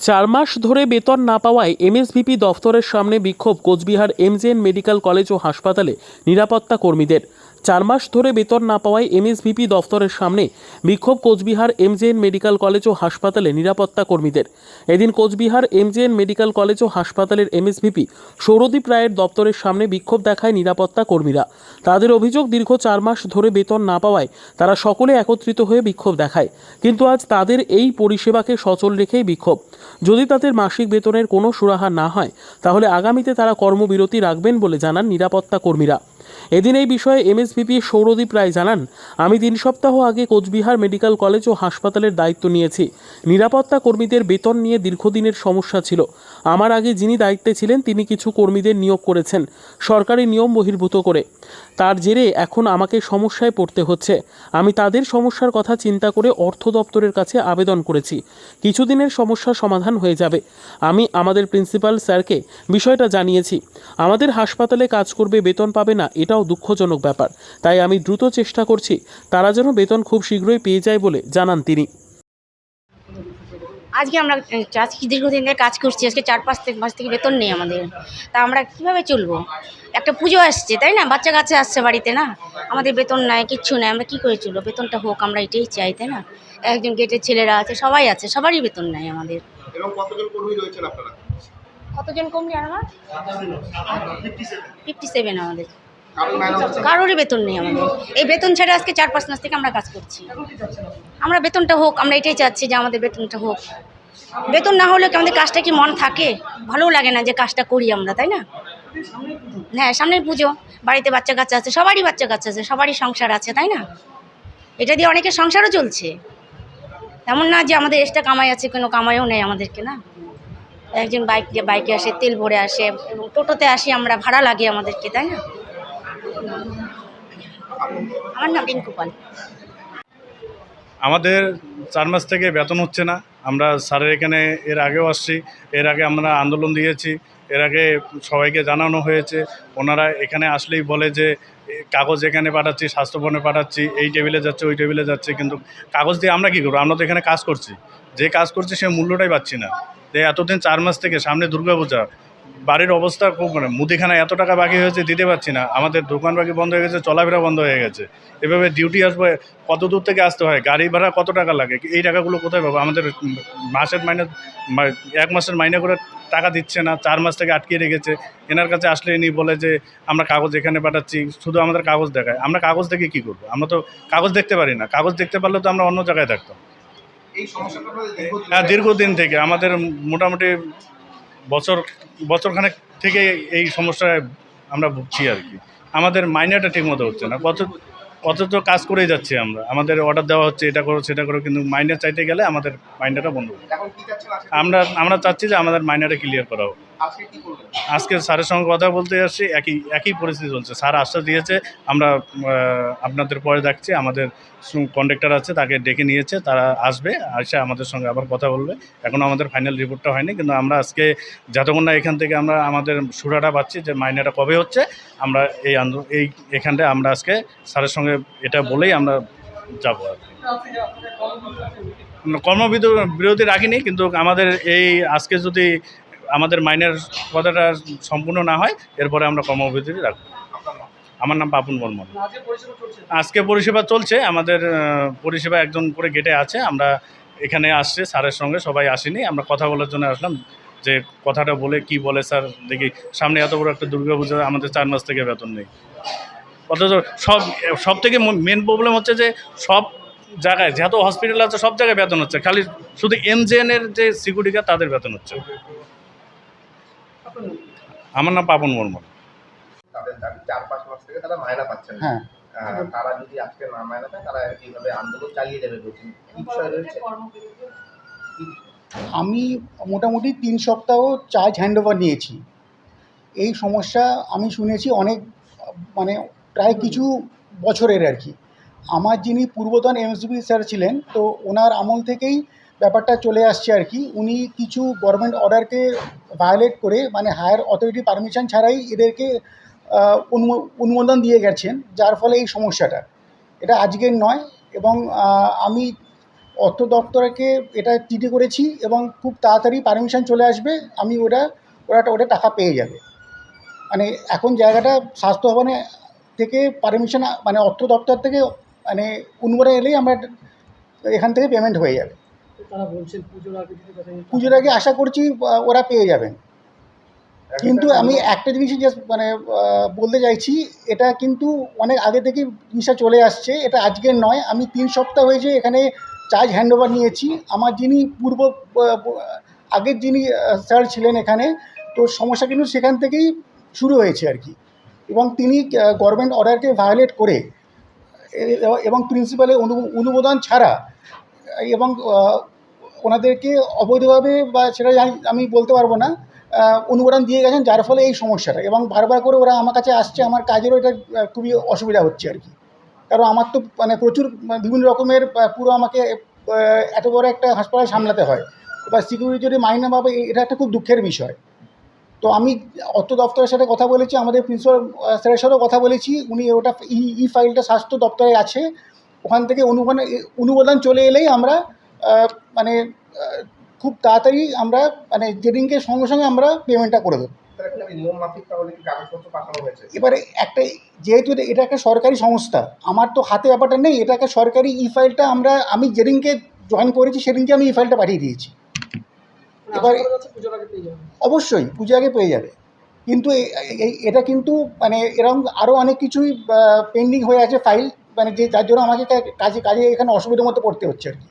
চার মাস ধরে বেতন না পাওয়ায় এমএসভিপি দফতরের সামনে বিক্ষোভ কোচবিহার এমজেএন মেডিকেল কলেজ ও হাসপাতালে নিরাপত্তা কর্মীদের। চার মাস ধরে বেতন না পাওয়ায় এমএসভিপি দফতরের সামনে বিক্ষোভ কোচবিহার এমজেএন মেডিকেল কলেজ ও হাসপাতালে নিরাপত্তা কর্মীদের। এদিন কোচবিহার এমজেএন মেডিকেল কলেজ ও হাসপাতালের এমএসভিপি সৌরদীপ রায়ের দপ্তরের সামনে বিক্ষোভ দেখায় নিরাপত্তা কর্মীরা। তাদের অভিযোগ, দীর্ঘ চার মাস ধরে বেতন না পাওয়ায় তারা সকলে একত্রিত হয়ে বিক্ষোভ দেখায়। কিন্তু আজ তাদের এই পরিষেবাকে সচল রেখেই বিক্ষোভ। যদি তাদের মাসিক বেতনের কোনো সুরাহা না হয়, তাহলে আগামীতে তারা কর্মবিরতি রাখবেন বলে জানান নিরাপত্তা কর্মীরা। এদিন এই বিষয়ে এমএসভিপি সৌরদীপ রায় জানান, আমি তিন সপ্তাহ আগে কোচবিহার মেডিকেল কলেজ ও হাসপাতালের দায়িত্ব নিয়েছি। নিরাপত্তা কর্মীদের বেতন নিয়ে দীর্ঘদিনের সমস্যা ছিল। আমার আগে যিনি দায়িত্বে ছিলেন, তিনি কিছু কর্মীদের নিয়োগ করেছেন। সরকারি নিয়ম বহির্ভূত করে। তার জেরে এখন আমাকে সমস্যায় পড়তে হচ্ছে। আমি তাদের সমস্যার কথা চিন্তা করে অর্থ দপ্তরের কাছে আবেদন করেছি। কিছুদিনের সমস্যার সমাধান হয়ে যাবে। আমি আমাদের প্রিন্সিপাল স্যারকে বিষয়টা জানিয়েছি। আমাদের হাসপাতালে কাজ করবে বেতন পাবে না এটাও দুঃখজনক ব্যাপার। তাই আমি দ্রুত চেষ্টা করছি তারা যেন বেতন খুব শীঘ্রই পেয়ে যায় বলে জানান তিনি। আজকে আমরা আজকে দীর্ঘদিন ধরে কাজ করছি আজকে চার পাঁচ থেকে মাস থেকে বেতন নেই আমাদের। তা আমরা কীভাবে চলবো? একটা পুজো আসছে তাই না? বাচ্চা কাচ্চা আসছে বাড়িতে না? আমাদের বেতন নাই কিচ্ছু নাই আমরা কি করে চলবো? বেতনটা হোক আমরা এটাই চাই তাই না? একজন গেটের ছেলেরা আছে সবাই আছে সবারই বেতন নাই আমাদের। কতজন কর্মী আমার? ফিফটি সেভেন আমাদের। কারোরই বেতন নেই আমাদের। এই বেতন ছাড়া আজকে চার পাঁচ মাস থেকে আমরা কাজ করছি। আমরা বেতনটা হোক আমরা এটাই চাচ্ছি যে আমাদের বেতনটা হোক। বেতন না হলে কি আমাদের কাজটা কি মন থাকে? ভালোও লাগে না যে কাজটা করি আমরা তাই না? হ্যাঁ সামনের পুজো বাড়িতে বাচ্চা কাচ্চা আছে সবারই বাচ্চা কাচ্চা আছে সবারই সংসার আছে তাই না? এটা দিয়ে অনেকের সংসারও চলছে। এমন না যে আমাদের এক্সট্রা কামাই আছে কোনো কামাইও নেই আমাদেরকে না? একজন বাইক বাইকে আসে তেল ভরে আসে টোটোতে আসি আমরা ভাড়া লাগে আমাদেরকে তাই না? আমার নাম রিঙ্কু পাল। আমাদের চার মাস থেকে বেতন হচ্ছে না। আমরা স্যারের এখানে এর আগেও আসছি, এর আগে আমরা আন্দোলন দিয়েছি, এর আগে সবাইকে জানানো হয়েছে। ওনারা এখানে আসলেই বলে যে কাগজ এখানে পাঠাচ্ছি, স্বাস্থ্যভবনে পাঠাচ্ছি, এই টেবিলে যাচ্ছে, ওই টেবিলে যাচ্ছে, কিন্তু কাগজ দিয়ে আমরা কী করব? আমরা তো এখানে কাজ করছি। যে কাজ করছি সে মূল্যটাই পাচ্ছি না। এতদিন চার মাস থেকে সামনে দুর্গাপূজা বাড়ির অবস্থা খুব মানে মুদিখানা এত টাকা বাকি হয়েছে দিতে পারছি না। আমাদের দোকান বাকি বন্ধ হয়ে গেছে চলাফেরা বন্ধ হয়ে গেছে। এভাবে ডিউটি আসবে কত দূর থেকে আসতে হয়? গাড়ি ভাড়া কত টাকা লাগে? এই টাকাগুলো কোথায় পাবো? আমাদের মাসের মাইনে এক মাসের মাইনে করে টাকা দিচ্ছে না চার মাস থেকে আটকিয়ে রেখেছে। এনার কাছে আসলে ইনি বলে যে আমরা কাগজ এখানে পাঠাচ্ছি শুধু আমাদের কাগজ দেখায়। আমরা কাগজ দেখে কি করব? আমরা তো কাগজ দেখতে পারি না। কাগজ দেখতে পারলে তো আমরা অন্য জায়গায় থাকতাম। হ্যাঁ দীর্ঘদিন থেকে। আমাদের মোটামুটি বছর বছরখানেক থেকে এই সমস্যায় আমরা ভুগছি আর কি। আমাদের মাইনেটা ঠিকমতো হচ্ছে না। কত অথচ কাজ করেই যাচ্ছি আমরা। আমাদের অর্ডার দেওয়া হচ্ছে এটা করো সেটা করো কিন্তু মাইনে চাইতে গেলে আমাদের মাইনেটা বন্ধ। আমরা আমরা চাচ্ছি যে আমাদের মাইনেটা ক্লিয়ার করা হোক। আজকে স্যারের সঙ্গে কথা বলতে আসছি একই একই পরিস্থিতি চলছে। স্যার আশ্বাস দিয়েছে, আমরা আপনাদের পরে দেখছি, আমাদের কন্ডাক্টর আছে, তাকে ডেকে নিয়েছে, তারা আসবে, এসে আমাদের সঙ্গে আবার কথা বলবে। এখনও আমাদের ফাইনাল রিপোর্টটা হয়নি, কিন্তু আমরা আজকে যতক্ষণ না এখান থেকে আমরা আমাদের সুরাটা পাচ্ছি যে মাইনেটা কবে হচ্ছে, আমরা এই আন্দোলন এই, এখানটা আমরা আজকে স্যারের সঙ্গে এটা বলেই আমরা যাব আর কি। কর্মবিরতি বিরতি রাখিনি, কিন্তু আমাদের এই আজকে যদি আমাদের মাইনের কথাটা সম্পূর্ণ না হয়, এরপরে আমরা কর্মবিরতি রাখব। আমার নাম পাপুন বর্মন। আজকে পরিষেবা চলছে, আমাদের পরিষেবা একজন করে গেটে আছে, আমরা এখানে আসছে, স্যারের সঙ্গে সবাই আসেনি, আমরা কথা বলার জন্য আসলাম, যে কথাটা বলে কি বলে স্যার, দেখি সামনে এত বড় একটা দুর্গাপূজা আমাদের চার মাস থেকে বেতন নেই। অথচ সব সব থেকে মেন প্রবলেম হচ্ছে যে সব জায়গায় যত হসপিটাল আছে, সব জায়গায় বেতন হচ্ছে, খালি শুধু এমজেএন এর যে সিকিউরিটি গার্ড তাদের বেতন হচ্ছে। আমার নাম পাপন বর্মন। তাদের দাবি চার পাঁচ মাস থেকে তারা মায়না পাচ্ছেন না। হ্যাঁ। তারা যদি আজকে না মায়না পায় তারা এইভাবে আন্দোলন চালিয়ে যাবে বলছেন। কি বিষয় রয়েছে? আমি মোটামুটি তিন সপ্তাহ চার্জ হ্যান্ডওভার নিয়েছি। এই সমস্যা আমি শুনেছি অনেক মানে প্রায় কিছু বছরের আর কি। আমার যিনি পূর্বতন এমএসবি স্যার ছিলেন তো ওনার আমল থেকেই ব্যাপারটা চলে আসছে আর কি। উনি কিছু গভর্নমেন্ট অর্ডারকে ভায়োলেট করে মানে হায়ার অথরিটি পারমিশন ছাড়াই এদেরকে অনুমোদন দিয়ে গেছেন, যার ফলে এই সমস্যাটা। এটা আজকের নয় এবং আমি অর্থ দপ্তরকে এটা চিঠি করেছি এবং খুব তাড়াতাড়ি পারমিশন চলে আসবে, আমি ওটা, ওরা ওটা টাকা পেয়ে যাবে। মানে এখন জায়গাটা স্বাস্থ্য ভবনে থেকে পারমিশন মানে অর্থ দপ্তর থেকে মানে অনুমোদন এলেই আমরা এখান থেকে পেমেন্ট হয়ে যাবে। তারা বলছেন পুজোর আগে যদি তাদের পুজোর আগে আশা করছি আহ, ওরা পেয়ে যাবেন। কিন্তু আমি একটা জিনিসই জাস্ট মানে আহ, বলতে চাইছি এটা কিন্তু অনেক আগে থেকে জিনিসটা চলে আসছে। এটা আজকের নয় আমি তিন সপ্তাহ হয়েছে এখানে চার্জ হ্যান্ড ওভার নিয়েছি। আমার যিনি পূর্ব আহ, আগের যিনি স্যার ছিলেন এখানে তো সমস্যা কিন্তু সেখান থেকেই শুরু হয়েছে আর কি। এবং তিনি গভর্নমেন্ট অর্ডারকে ভায়োলেট করে এ- এবং প্রিন্সিপালের অনু অনুমোদন ছাড়া এবং ওনাদেরকে অবৈধভাবে বা সেটা আমি বলতে পারব না অনুমোদন দিয়ে গেছেন, যার ফলে এই সমস্যাটা। এবং বারবার করে ওরা আমার কাছে আসছে, আমার কাজেরও এটা খুবই অসুবিধা হচ্ছে আর কি। কারণ আমার তো মানে প্রচুর মানে বিভিন্ন রকমের পুরো আমাকে এত বড় একটা হাসপাতাল সামলাতে হয়। এবার সিকিউরিটি যদি মাইনে পাবে, এটা একটা খুব দুঃখের বিষয়। তো আমি অর্থ দপ্তরের সাথে কথা বলেছি, আমাদের প্রিন্সিপাল স্যারের সাথেও কথা বলেছি, উনি ওটা, ই ফাইলটা স্বাস্থ্য দপ্তরে আছে। ওখান থেকে অনুমোদন অনুমোদন চলে এলেই আমরা মানে খুব তাড়াতাড়ি আমরা মানে যেদিনকে সঙ্গে সঙ্গে আমরা পেমেন্টটা করে দেবো। এবারে একটা যেহেতু এটা- এটা একটা সরকারি সংস্থা আমার তো হাতে ব্যাপারটা নেই এটা একটা সরকারি ই ফাইলটা আমরা আমি যেদিনকে জয়েন করেছি সেদিনকে আমি ই ফাইলটা পাঠিয়ে দিয়েছি। এবার পেয়ে যাবেন অবশ্যই পুজো আগে পেয়ে যাবে। কিন্তু এটা কিন্তু মানে এরকম আরও অনেক কিছুই পেন্ডিং হয়ে আছে ফাইল মানে যে যার জন্য আমাকে কাজে কাজে এখানে অসুবিধার মধ্যে পড়তে হচ্ছে আর কি।